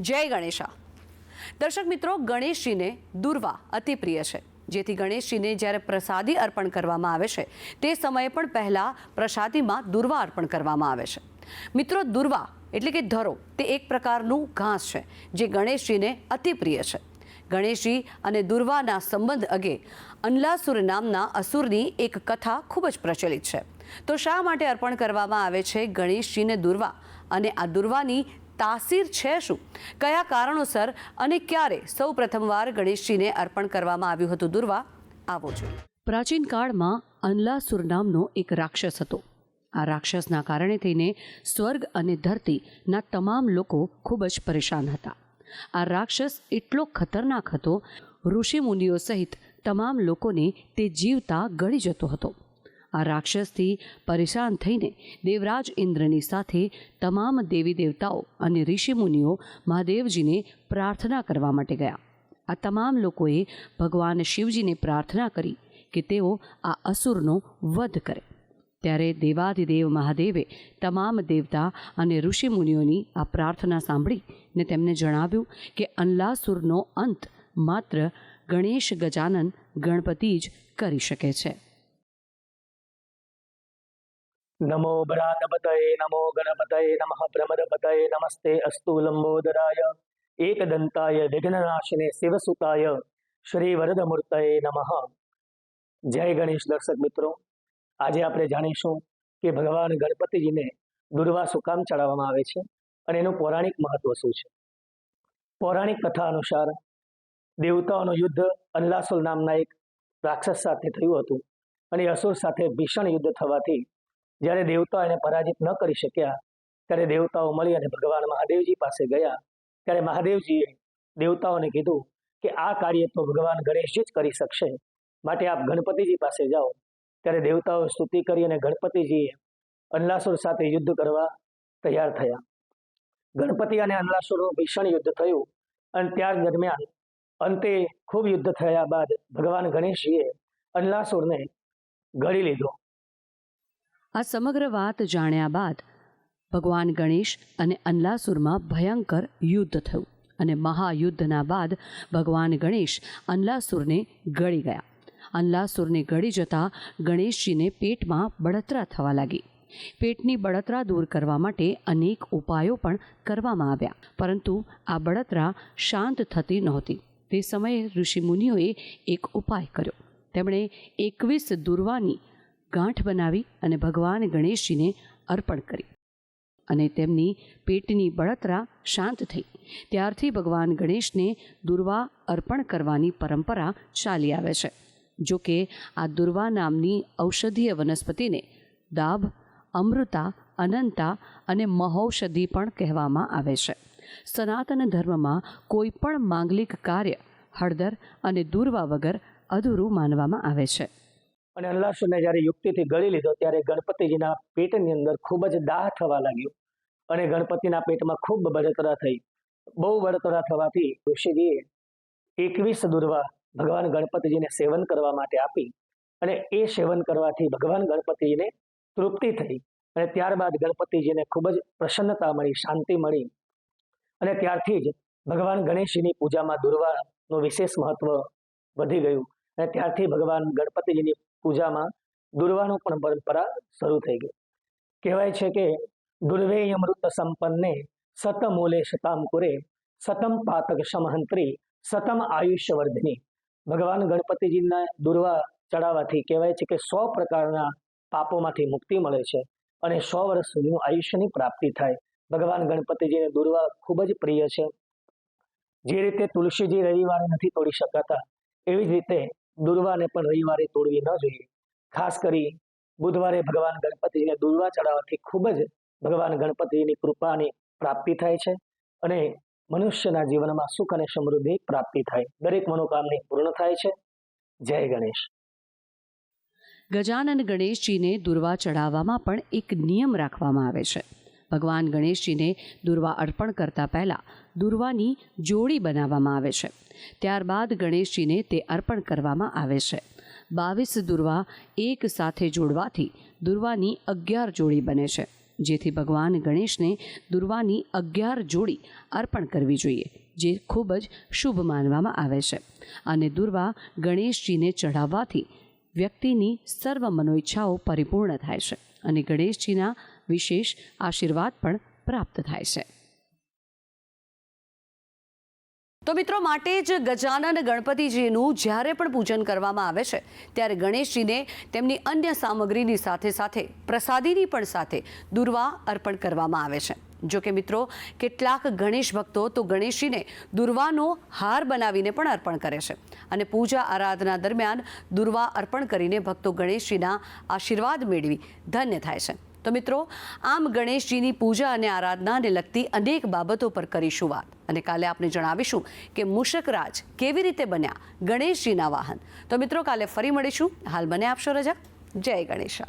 જય ગણેશા. દર્શક મિત્રો, ગણેશજીને દુર્વા અતિ પ્રિય છે. જેથી ગણેશજીને જ્યારે પ્રસાદી અર્પણ કરવામાં આવે છે, તે સમયે પણ પહેલાં પ્રસાદીમાં દુર્વા અર્પણ કરવામાં આવે છે. મિત્રો, દુર્વા એટલે કે ધરો, તે એક પ્રકારનું ઘાસ છે, જે ગણેશજીને અતિ પ્રિય છે. ગણેશજી અને દુર્વાના સંબંધ અગે અનલાસુર નામના અસુરની એક કથા ખૂબ જ પ્રચલિત છે. તો શા માટે અર્પણ કરવામાં આવે છે ગણેશજીને દુર્વા? અને આ દુર્વાની તાસીર છે શું? કયા કારણોસર અને ક્યારે સૌ પ્રથમવાર ગણેશજીને અર્પણ કરવામાં આવ્યું હતું? દુર્વા, આવો છો પ્રાચીન કાળમાં અનલાસુર નામનો એક રાક્ષસ હતો. આ રાક્ષસના કારણે થઈને સ્વર્ગ અને ધરતીના તમામ લોકો ખૂબ જ પરેશાન હતા. આ રાક્ષસ એટલો ખતરનાક હતો ઋષિ મુનિઓ સહિત તમામ લોકોને તે જીવતા ગળી જતો હતો. આ રાક્ષસથી પરેશાન થઈને દેવરાજ ઇન્દ્રની સાથે તમામ દેવી દેવતાઓ અને ઋષિમુનિઓ મહાદેવજીને પ્રાર્થના કરવા માટે ગયા. આ તમામ લોકોએ ભગવાન શિવજીને પ્રાર્થના કરી કે તેઓ આ અસુરનો વધ કરે. ત્યારે દેવાધિદેવ મહાદેવે તમામ દેવતા અને ઋષિમુનિઓની આ પ્રાર્થના સાંભળી ને તેમને જણાવ્યું કે અનલાસુરનો અંત માત્ર ગણેશ ગજાનન ગણપતિ જ કરી શકે છે. નમો બરાનપતયે નમો ગણપતયે નમઃ પ્રમદપતયે નમસ્તે અસ્તુ લંબોદરાય એકદંતાય વિઘ્નનાશિને શિવસુતાય શ્રી વરદમૂર્તયે નમઃ જય ગણેશ દર્શક મિત્રો આજે આપણે જાણીશું કે ભગવાન ગણપતિજીને દુર્વા સુકામ ચડાવવામાં આવે છે અને એનું પૌરાણિક મહત્વ શું છે. પૌરાણિક કથા અનુસાર દેવતાઓનું યુદ્ધ અલ્લાસુલ નામના એક રાક્ષસ સાથે થયું હતું અને અસુર સાથે ભીષણ યુદ્ધ થવાથી જ્યારે દેવતા એને પરાજિત ન કરી શક્યા, ત્યારે દેવતાઓ મળી અને ભગવાન મહાદેવજી પાસે ગયા. ત્યારે મહાદેવજીએ દેવતાઓને કીધું કે આ કાર્ય તો ભગવાન ગણેશજી જ કરી શકશે. માટે આપ ગણપતિજી પાસે જાઓ. ત્યારે દેવતાઓ સ્તુતિ કરી અને ગણપતિજીએ અનલાસુર સાથે યુદ્ધ કરવા તૈયાર થયા. ગણપતિ અને અનલાસુરનું ભીષણ યુદ્ધ થયું અને ત્યાર દરમિયાન અંતે ખૂબ યુદ્ધ થયા બાદ ભગવાન ગણેશજીએ અનલાસુરને ગળી લીધો. આ સમગ્ર વાત જાણ્યા બાદ ભગવાન ગણેશ અને અનલાસુરમાં ભયંકર યુદ્ધ થયું અને મહાયુદ્ધના બાદ ભગવાન ગણેશ અનલાસુરને ગળી ગયા. અનલાસુરને ગળી જતાં ગણેશજીને પેટમાં બળતરા થવા લાગી. પેટની બળતરા દૂર કરવા માટે અનેક ઉપાયો પણ કરવામાં આવ્યા, પરંતુ આ બળતરા શાંત થતી નહોતી. તે સમયે ઋષિમુનિઓએ એક ઉપાય કર્યો. તેમણે એકવીસ દુર્વાની ગાંઠ બનાવી અને ભગવાન ગણેશજીને અર્પણ કરી. અને તેમની પેટની બળતરા શાંત થઈ. ત્યારથી ભગવાન ગણેશને દુર્વા અર્પણ કરવાની પરંપરા ચાલી આવે છે. જો કે આ દુર્વા નામની ઔષધીય વનસ્પતિને દાભ, અમૃતા, અનંતા અને મહૌષધિ પણ કહેવામાં આવે છે. સનાતન ધર્મમાં કોઈ પણ માંગલિક કાર્ય હળદર અને દુર્વા વગર અધૂરું માનવામાં આવે છે. અને અલ્લાસુરને જ્યારે યુક્તિથી ગળી લીધો, ત્યારે ગણપતિજીના પેટની અંદર ખૂબ જ દાહ થવા લાગ્યો. અને ગણપતિના પેટમાં ખૂબ બળતરા થઈ. બહુ બળતરા થવાથી ઋષિજીએ એકવીસ દુર્વા ભગવાન ગણપતિજીને સેવન કરવા માટે આપી. અને એ સેવન કરવાથી ભગવાન ગણપતિજીને તૃપ્તિ થઈ. અને ત્યારબાદ ગણપતિજીને ખૂબ જ પ્રસન્નતા મળી, શાંતિ મળી. અને ત્યારથી જ ભગવાન ગણેશજીની પૂજામાં દુર્વાનું વિશેષ મહત્વ વધી ગયું. અને ત્યારથી ભગવાન ગણપતિજીની પૂજામાં દુર્વાનું પણ પરંપરા શરૂ થઈ ગઈ. કહેવાય છે કે દુર્વે અમૃત સંપન્ને સતમૂલે શતામ કુરે, સતમ પાતક સમહંત્રી, સતમ આયુષ્ય ભગવાન ગણપતિજીના દુર્વા ચડાવવાથી કહેવાય છે કે સો પ્રકારના પાપોમાંથી મુક્તિ મળે છે અને સો વર્ષ સુધીનું આયુષ્યની પ્રાપ્તિ થાય. ભગવાન ગણપતિજીને દુર્વા ખૂબ જ પ્રિય છે. જે રીતે તુલસીજી રવિવારે નથી તોડી શકાતા, એવી જ રીતે દુર્વાને પણ રવિવારે તોડવી ન જોઈએ. ખાસ કરી બુધવારે ભગવાન ગણપતિને દુર્વા ચડાવવાથી ખૂબ જ ભગવાન ગણપતિની કૃપાની પ્રાપ્તિ થાય છે અને મનુષ્યના જીવનમાં સુખ અને સમૃદ્ધિ પ્રાપ્તિ થાય. દરેક મનોકામની પૂર્ણ થાય છે. જય ગણેશ. ગજાનન ગણેશજીને દુર્વા ચડાવવામાં પણ એક નિયમ રાખવામાં આવે છે. ભગવાન ગણેશજીને દુર્વા અર્પણ કરતા પહેલાં દુર્વાની જોડી બનાવવામાં આવે છે. ત્યારબાદ ગણેશજીને તે અર્પણ કરવામાં આવે છે. બાવીસ દુર્વા એક સાથે જોડવાથી દુર્વાની અગિયાર જોડી બને છે. જેથી ભગવાન ગણેશને દુર્વાની અગિયાર જોડી અર્પણ કરવી જોઈએ, જે ખૂબ જ શુભ માનવામાં આવે છે. અને દુર્વા ગણેશજીને ચઢાવવાથી વ્યક્તિની સર્વ મનોઈચ્છાઓ પરિપૂર્ણ થાય છે. અને ગણેશજીના વિશેષ આશીર્વાદ પણ પ્રાપ્ત થાય છે. તો મિત્રો માટે જ ગજાનન ગણપતિજીનું જ્યારે પણ પૂજન કરવામાં આવે છે, ત્યારે ગણેશજીને તેમની અન્ય સામગ્રીની સાથે સાથે, પ્રસાદીની પણ સાથે દુર્વા અર્પણ કરવામાં આવે છે. જો કે મિત્રો, કેટલાક ગણેશ ભક્તો તો ગણેશજીને દુર્વાનો હાર બનાવીને પણ અર્પણ કરે છે અને પૂજા આરાધના દરમિયાન દુર્વા અર્પણ કરીને ભક્તો ગણેશજીના આશીર્વાદ મેળવી ધન્ય થાય છે. તો મિત્રો, આમ ગણેશજીની પૂજા અને આરાધનાને લગતી અનેક બાબતો પર કરીશું વાત અને કાલે આપણે જણાવીશું કે મૂષકરાજ કેવી રીતે બન્યા ગણેશજીના વાહન. તો મિત્રો, કાલે ફરી મળીશું. હાલ મને આપશો રજા. જય ગણેશા.